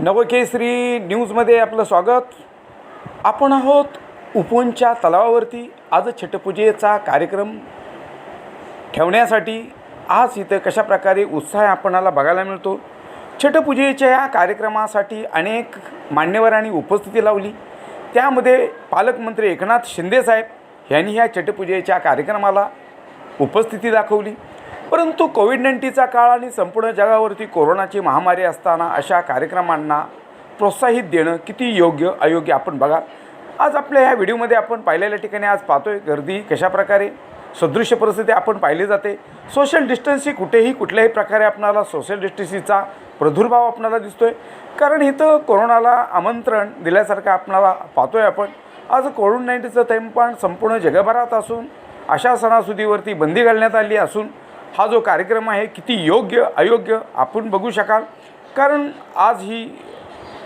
नवकेसरी न्यूजमध्ये आपलं स्वागत. आपण आहोत उपोनच्या तलावावरती. आज छटपूजेचा कार्यक्रम. ठेवण्यासाठी आज इथं कशा प्रकारे उत्साह आपणाला बघायला मिळतो? छटपूजेच्या या कार्यक्रमासाठी अनेक मान्यवरांनी उपस्थिती लावली. त्यामध्ये पालकमंत्री एकनाथ शिंदेसाहेब यांनी ह्या छटपूजेच्या कार्यक्रमाला उपस्थिती दाखवली. परंतु कोविड नाईन्टीनचा काळ आणि संपूर्ण जगावरती कोरोनाची महामारी असताना अशा कार्यक्रमांना प्रोत्साहित देणं किती योग्य अयोग्य आपण बघा. आज आपल्या ह्या व्हिडिओमध्ये आपण पाहिलेल्या ठिकाणी आज पाहतोय गर्दी कशाप्रकारे सदृश्य परिस्थिती आपण पाहिली जाते. सोशल डिस्टन्सिंग कुठेही कुठल्याही प्रकारे आपणाला सोशल डिस्टन्सिंगचा प्रादुर्भाव आपणाला दिसतोय. कारण इथं कोरोनाला आमंत्रण दिल्यासारखं आपणाला पाहतोय आपण. आज कोविड नाईन्टीनचं पण संपूर्ण जगभरात असून अशा सणासुदीवरती बंदी घालण्यात आली असून हा जो कार्यक्रम आहे किती योग्य अयोग्य आपण बघू शकाल. कारण आज ही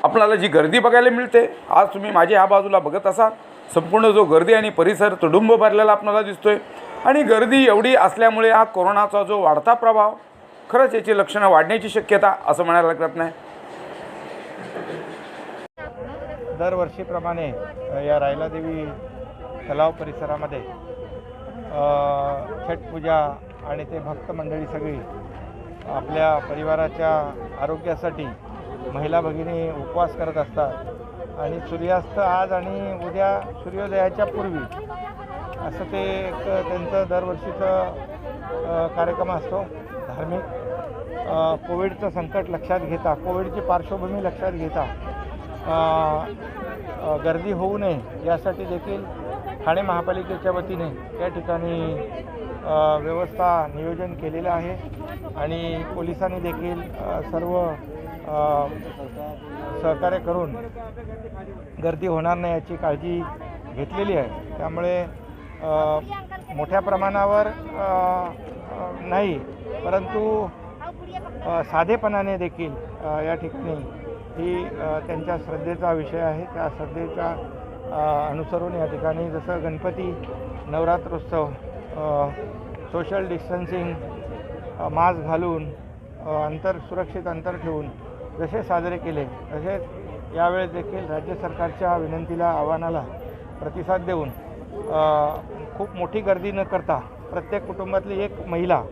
आपल्याला जी गर्दी बघायला मिळते आज तुम्ही माझ्या ह्या बाजूला बघत असाल. संपूर्ण जो गर्दी आणि परिसर तुडुंब भरलेला आपल्याला दिसतोय. आणि गर्दी एवढी असल्यामुळे हा कोरोनाचा जो वाढता प्रभाव खरंच याची लक्षणं वाढण्याची शक्यता असं म्हणायला लागत नाही. दरवर्षीप्रमाणे या रायलादेवी तलाव परिसरामध्ये छठ पूजा आणि ते भक्त मंडळी सगळी आपल्या परिवाराच्या आरोग्यासाठी महिला भगिनी उपवास करत असतात. आणि सूर्यास्त आज आणि उद्या सूर्योदयाच्या पूर्वी असं ते एक त्यांचं दरवर्षीचं कार्यक्रम असतो धार्मिक. कोविडचं संकट लक्षात घेता कोविडची पार्श्वभूमी लक्षात घेता गर्दी होऊ नये यासाठी देखील ठाणे महापालिकेच्या वतीने त्या ठिकाणी व्यवस्था नियोजन केलेलं आहे आणि पोलिसांनी देखील सर्व सहकार्य करून गर्दी होणार नाही याची काळजी घेतलेली आहे. त्यामुळे मोठ्या प्रमाणावर नाही परंतु साधेपणाने देखील या ठिकाणी ही त्यांच्या श्रद्धेचा विषय आहे. त्या श्रद्धेच्या अनुसरून या ठिकाणी जसं Ganpati Navratrotsav social distancing mask घालून अंतर सुरक्षित अंतर ठेवून जसे साजरे केले तसेच यावेळेस देखील राज्य सरकारच्या विनंतीला आव्हानाला प्रतिसाद देऊन खूप मोठी गर्दी न करता प्रत्येक कुटुंबातली एक महिला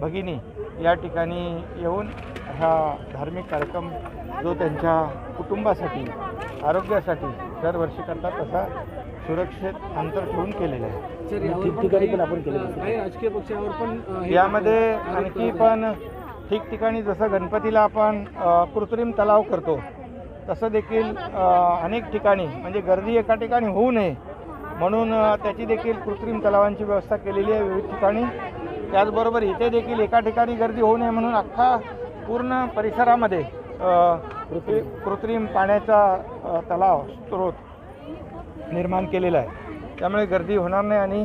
भगिनी या ठिकाणी येऊन हा धार्मिक कार्यक्रम जो त्यांच्या कुटुंबासाठी आरोग्यासाठी दरवर्षी करतात तसा सुरक्षित अंतर ठेवून केलेलं आहे. पण राजकीय पक्षावर पण यामध्ये आणखी पण ठिकठिकाणी जसं गणपतीला आपण कृत्रिम तलाव करतो तसं देखील अनेक ठिकाणी म्हणजे गर्दी एका ठिकाणी होऊ नये म्हणून त्याची देखील कृत्रिम तलावांची व्यवस्था केलेली आहे विविध ठिकाणी. त्याचबरोबर इथे देखील एका ठिकाणी गर्दी होऊ नये म्हणून अख्खा पूर्ण परिसरामध्ये कृत्रिम. पाण्याचा तलाव स्रोत निर्माण केलेला आहे. त्यामुळे गर्दी होणार नाही आणि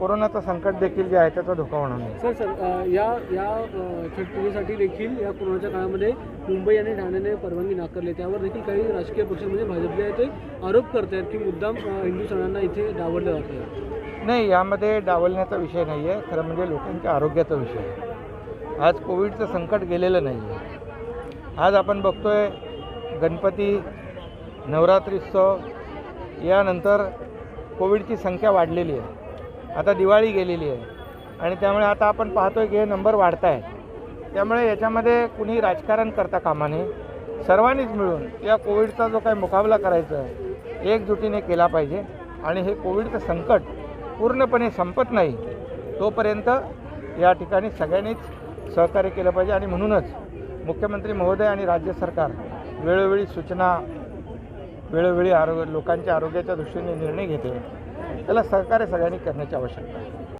कोरोनाचं संकट देखील जे आहे त्याचा धोका होणार नाही. सर सर या या छटपूजेसाठी देखील या कोरोनाच्या काळामध्ये मुंबई आणि ठाण्याने परवानगी नाकारली. त्यावर देखील काही राजकीय पक्ष म्हणजे भाजप जे आहे ते आरोप करत आहेत की मुद्दाम हिंदू सणांना इथे डावललं जातं नाही यामध्ये डावलण्याचा विषय नाही आहे खरं म्हणजे लोकांच्या आरोग्याचा विषय आहे. आज कोविडचं संकट गेलेलं नाही आहे आज आपण बघतोय गणपती नवरात्रोत्सव यानंतर कोविडची संख्या वाढलेली आहे. आता दिवाळी गेलेली आहे. आणि त्यामुळे आता आपण पाहतोय की हे नंबर वाढत आहेत त्यामुळे याच्यामध्ये कुणी राजकारण करता कामा नये सर्वांनीच मिळून या कोविडचा जो काही मुकाबला करायचा आहे एकजुटीने केला पाहिजे. आणि हे कोविडचं संकट पूर्णपणे संपत नाही तोपर्यंत या ठिकाणी सगळ्यांनीच सहकार्य केलं पाहिजे. आणि म्हणूनच मुख्यमंत्री महोदय आणि राज्य सरकार वेळोवेळी सूचना वेळोवेळी आरोग्य लोकांच्या आरोग्याच्या दृष्टीने निर्णय घेते. त्याला सहकार्य सगळ्यांनी करण्याची आवश्यकता आहे.